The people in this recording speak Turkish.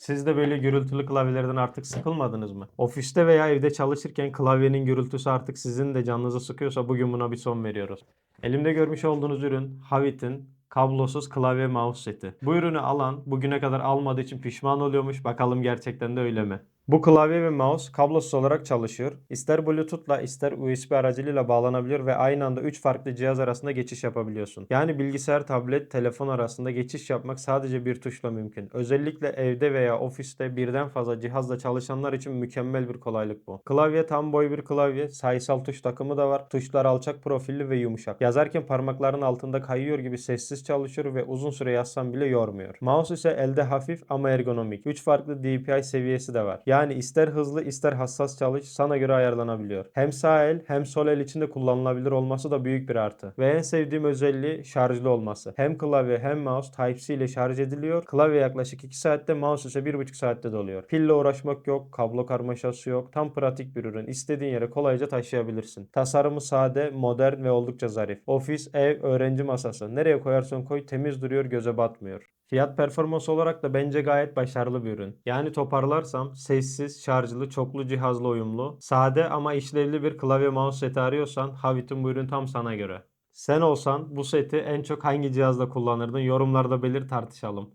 Siz de böyle gürültülü klavyelerden artık sıkılmadınız mı? Ofiste veya evde çalışırken klavyenin gürültüsü artık sizin de canınızı sıkıyorsa bugün buna bir son veriyoruz. Elimde görmüş olduğunuz ürün Havit'in kablosuz klavye mouse seti. Bu ürünü alan bugüne kadar almadığı için pişman oluyormuş. Bakalım gerçekten de öyle mi? Bu klavye ve mouse kablosuz olarak çalışıyor. İster Bluetooth'la ister USB aracılığıyla bağlanabiliyor ve aynı anda 3 farklı cihaz arasında geçiş yapabiliyorsun. Yani bilgisayar, tablet, telefon arasında geçiş yapmak sadece bir tuşla mümkün. Özellikle evde veya ofiste birden fazla cihazla çalışanlar için mükemmel bir kolaylık bu. Klavye tam boy bir klavye, sayısal tuş takımı da var. Tuşlar alçak profilli ve yumuşak. Yazarken parmakların altında kayıyor gibi sessiz çalışıyor ve uzun süre yazsan bile yormuyor. Mouse ise elde hafif ama ergonomik. 3 farklı DPI seviyesi de var. Yani ister hızlı ister hassas çalış sana göre ayarlanabiliyor. Hem sağ el hem sol el için de kullanılabilir olması da büyük bir artı. Ve en sevdiğim özelliği şarjlı olması. Hem klavye hem mouse Type-C ile şarj ediliyor. Klavye yaklaşık 2 saatte, mouse ise 1,5 saatte doluyor. Pille uğraşmak yok, kablo karmaşası yok. Tam pratik bir ürün. İstediğin yere kolayca taşıyabilirsin. Tasarımı sade, modern ve oldukça zarif. Ofis, ev, öğrenci masası. Nereye koyarsan koy temiz duruyor, göze batmıyor. Fiyat performans olarak da bence gayet başarılı bir ürün. Yani toparlarsam sessiz, şarjlı, çoklu cihazla uyumlu, sade ama işlevli bir klavye mouse seti arıyorsan Havit'in bu ürün tam sana göre. Sen olsan bu seti en çok hangi cihazda kullanırdın? Yorumlarda belir tartışalım.